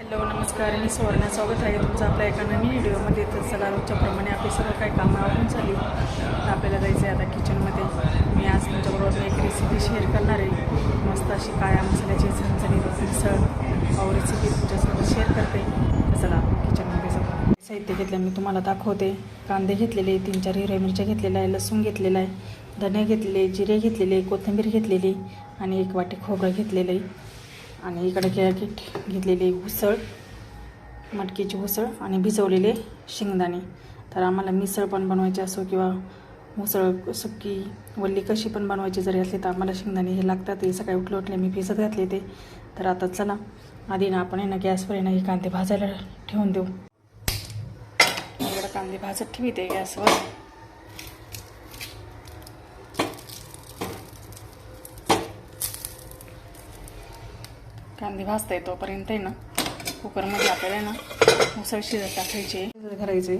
Hello नमस्कार. मी सुवर्णा स्वागत आहे तुमचं आपल्या एका नवीन व्हिडिओमध्ये. तर चला रोजच्याप्रमाणे आपली सर्व काही कामं आवडून झाली. तर आपल्याला जायचं आहे आता किचनमध्ये मी आज तुमच्याबरोबर एक रेसिपी शेअर करणार आहे. मस्त अशी काळ्या मसाल्याची झणझणीत मिसळ पाव रेसिपी तुमच्यासोबत शेअर करते. तर चला आपण किचनमध्ये जाऊ. साहित्य घेतलं मी तुम्हाला दाखवते. कांदे घेतलेले तीन चार हिरव्या मिरच्या घेतलेल्या आहे लसूण घेतलेला आहे धने घेतलेले जिरे घेतलेले कोथिंबीर घेतलेली आणि एक वाटी खोबरं घेतलेलं आहे. आणि इकडे कॅरेट घेतलेली उसळ मटकीची उसळ आणि भिजवलेले शेंगदाणे. तर आम्हाला मिसळ पण बनवायची असो किंवा उसळ सुक्की वल्ली कशी पण बनवायची जरी असली तर आम्हाला शेंगदाणे हे लागतात. ते सकाळी उठले उठले मी भिजत घातले ते. तर आता चला आधी ना आपण आहे ना गॅसवर आहे ना हे कांदे भाजायला ठेवून देऊ. इकडं कांदे भाजत ठेवते गॅसवर. कांदे भाजता येतोपर्यंत तोपर्यंत आहे ना कुकरमध्ये आपल्याला ना मुसळ शिजत टाकायचे. शिजत घालायचे.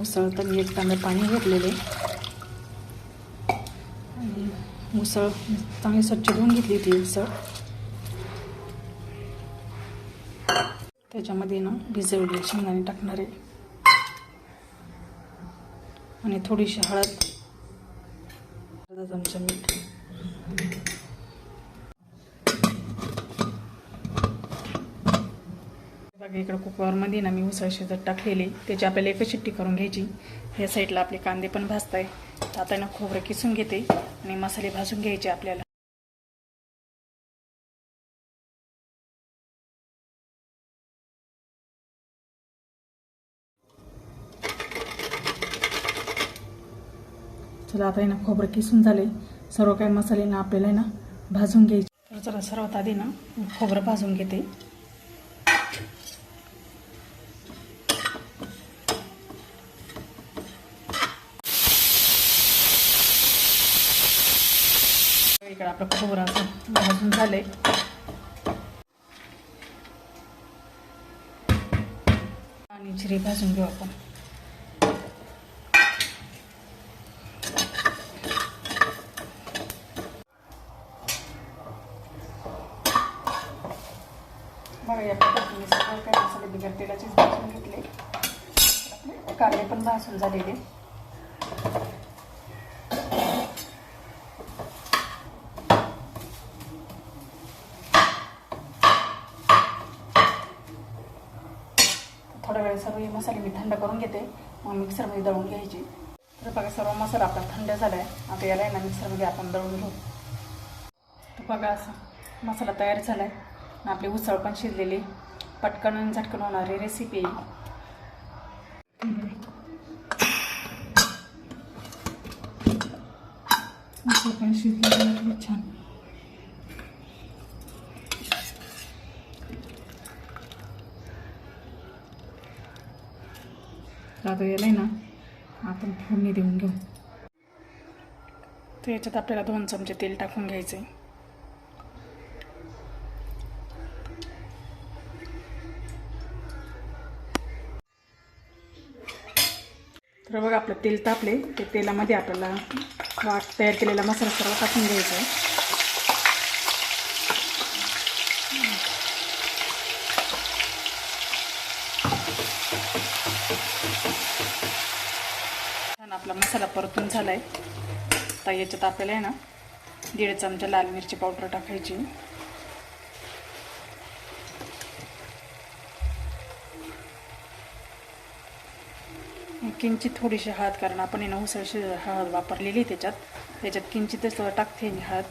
उसळ तर एक तांबे पाणी घेतलेले. आणि मुसळ चांगली स्वच्छ धुवून घेतली ती उसळ त्याच्यामध्ये ना भिजवले शेंगदाणे टाकणारे आणि थोडीशी हळद. अर्धा चमचा मीठ. बघा इकडं कुकरमध्ये ना मी उसळ शिजत टाकलेली. त्याची आपल्याला एकच शिट्टी करून घ्यायची. या साईडला आपले कांदे पण भाजताय. आहे आता ना खोबरं किसून घेते आणि मसाले भाजून घ्यायचे आपल्याला. चला आता ना खोबरं किसून झाले. सर्व काही मसाले ना आपल्याला आहे ना भाजून घ्यायचे. तर चला सर्वात आधी ना खोबरं भाजून घेते. इकडे आपलं खोबरं असं भाजून झाले आणि जिरे भाजून घेऊ आपण. बघा या पद्धतीने सगळं काही मसाले बिगर तेलाचेच भाजून घेतले. आपले कांदे पण भाजून झालेले. थोड्या वेळ सर्व हे मसाले मी थंड करून घेते. मग मिक्सरमध्ये दळून घ्यायची. तर बघा सर्व मसाला आपला थंड झाला आहे आता याला आहे ना मिक्सरमध्ये आपण दळून घेऊ. तर बघा असं मसाला तयार झाला आहे आपली उसळ पण शिजलेली. पटकन आणि झटकन होणारी रेसिपी आहे पण शिजलेली खूप छान. आता याला आहे ना आपण फोडणी देऊन घेऊ. तर याच्यात आपल्याला दोन चमचे तेल टाकून घ्यायचे तर बघा आपलं तेल तापले ते तेलामध्ये आपल्याला वाट तयार केलेला मसाला सर्व टाकून घ्यायचा आहे छान आपला मसाला परतून झाला आहे आता याच्यात आपल्याला आहे ना दीड चमचा लाल मिरची पावडर टाकायची. किंचित थोडीशी हळद कारण आपण ना उसळशी हळद वापरलेली त्याच्यात. त्याच्यात किंचितच थोडं टाकते मी हळद.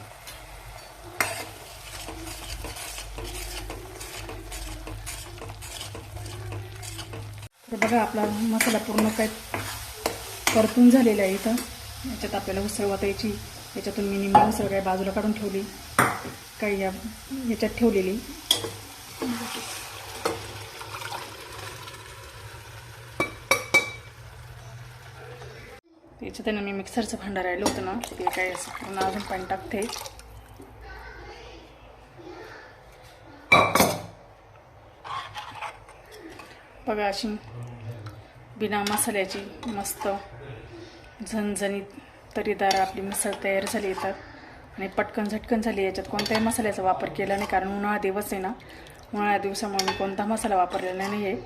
तर बघा आपला मसाला पूर्ण काय परतून झालेलं आहे इथं. याच्यात आपल्याला उसळ वाटायची याच्यातून मी निंबा उसळ काय बाजूला काढून ठेवली. काही या याच्यात ठेवलेली. याच्यात आहे ना मी मिक्सरचं भांडं राहिलं होतं ना. ते काय असं पूर्ण अजून पाणी टाकते. बघा अशी बिना मसाल्याची मस्त झणझणीत तरीदार आपली मिसळ तयार झाली येतात. आणि पटकन झटकन झाली याच्यात कोणत्याही मसाल्याचा वापर केला नाही कारण उन्हाळा दिवस आहे ना. उन्हाळ्या दिवसामुळे मी कोणता मसाला वापरलेला नाही आहे.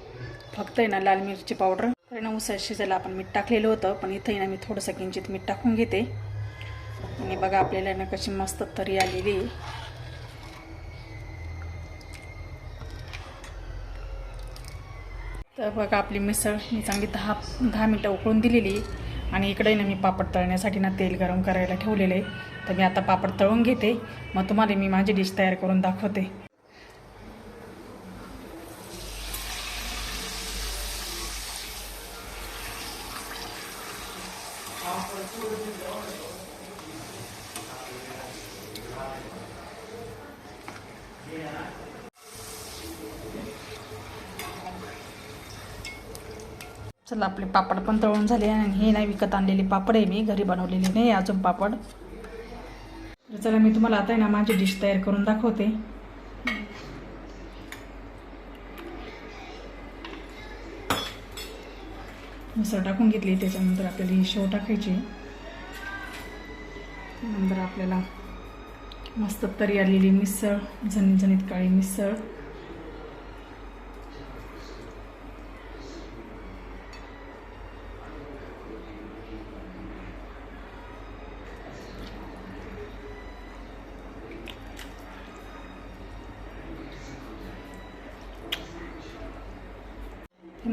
फक्त आहे ना लाल मिरची पावडर. तर ना उसळ शिजायला आपण मीठ टाकलेलं होतं पण इथंही ना मी थोडंसं किंचित मीठ टाकून घेते. आणि बघा आपल्याला ना कशी मस्त तरी आलेली आहे. तर बघा आपली मिसळ मी चांगली दहा दहा मिनटं उकळून दिलेली आणि इकडे ना मी पापड तळण्यासाठी ना तेल गरम करायला ठेवलेलं आहे. तर मी आता पापड तळून घेते. मग तुम्हाला मी माझी डिश तयार करून दाखवते. चला आपले पापड पण तळून झाले आणि हे नाही विकत आणलेले पापड आहे मी घरी बनवलेले नाही अजून पापड. चला मी तुम्हाला आता आहे ना माझी डिश तयार करून दाखवते. मिसळ टाकून घेतली त्याच्यानंतर आपल्याला ही शेव टाकायची. नंतर आपल्याला मस्त तरी आलेली मिसळ झणझणीत काळी मिसळ.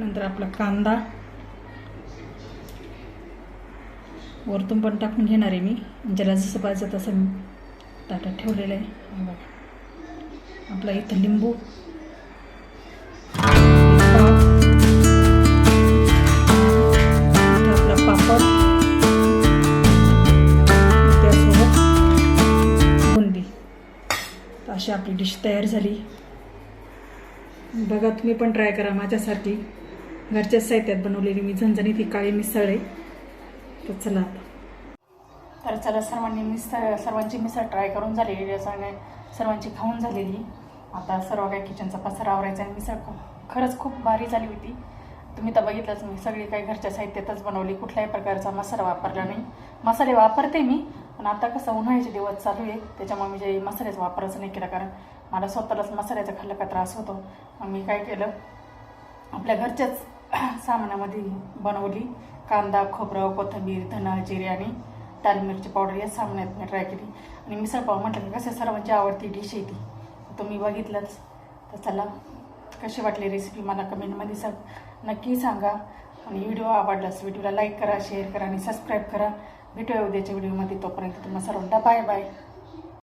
नंतर आपला कांदा. वरतून पण टाकून घेणार आहे मी. ज्याला जसं पाहिजे तसं ताटात ठेवलेलं आहे. बघा. आपला इथं लिंबू. आपला पापड. त्यासोबत बुंदी. अशी आपली डिश तयार झाली. बघा तुम्ही पण ट्राय करा माझ्यासाठी घरच्याच साहित्यात बनवलेली मी झणझणीत ही काळी मिसळ आहे. तर चला आता. तर चला सर्वांनी मिसळ सर्वांची मिसळ ट्राय करून झालेली आहे. सर्वांची खाऊन झालेली आता सर्व काही किचनचा पसारा आवरायचा आणि मिसळ खरंच खूप भारी झाली होती. तुम्ही तर बघितलंच मी सगळी काही घरच्या साहित्यातच बनवली. कुठल्याही प्रकारचा मसाला वापरला नाही. मसाले वापरते मी पण आता कसं उन्हाळ्याचे दिवस चालू आहे. त्याच्यामुळे मी जे मसाल्याचा वापरच नाही केला. कारण मला स्वतःलाच मसाल्याचा खाल्ला का त्रास होतो. मग मी काय केलं आपल्या घरच्याच सामानामध्ये बनवली. कांदा खोबरं कोथिंबीर धना जिरे आणि ताल मिरची पावडर या सामान्यात मी ट्राय केली. आणि मिसळपाव म्हटलं की कसं सर्वांची आवडती डिश आहे ती. तुम्ही बघितलंच. तर चला कशी वाटली रेसिपी मला कमेंटमध्ये सांग नक्की सांगा. आणि व्हिडिओ आवडलास व्हिडिओला लाईक करा शेअर करा आणि सबस्क्राईब करा. भेटूया उद्याच्या व्हिडिओमध्ये तोपर्यंत तुम्हाला सर्वांना बाय बाय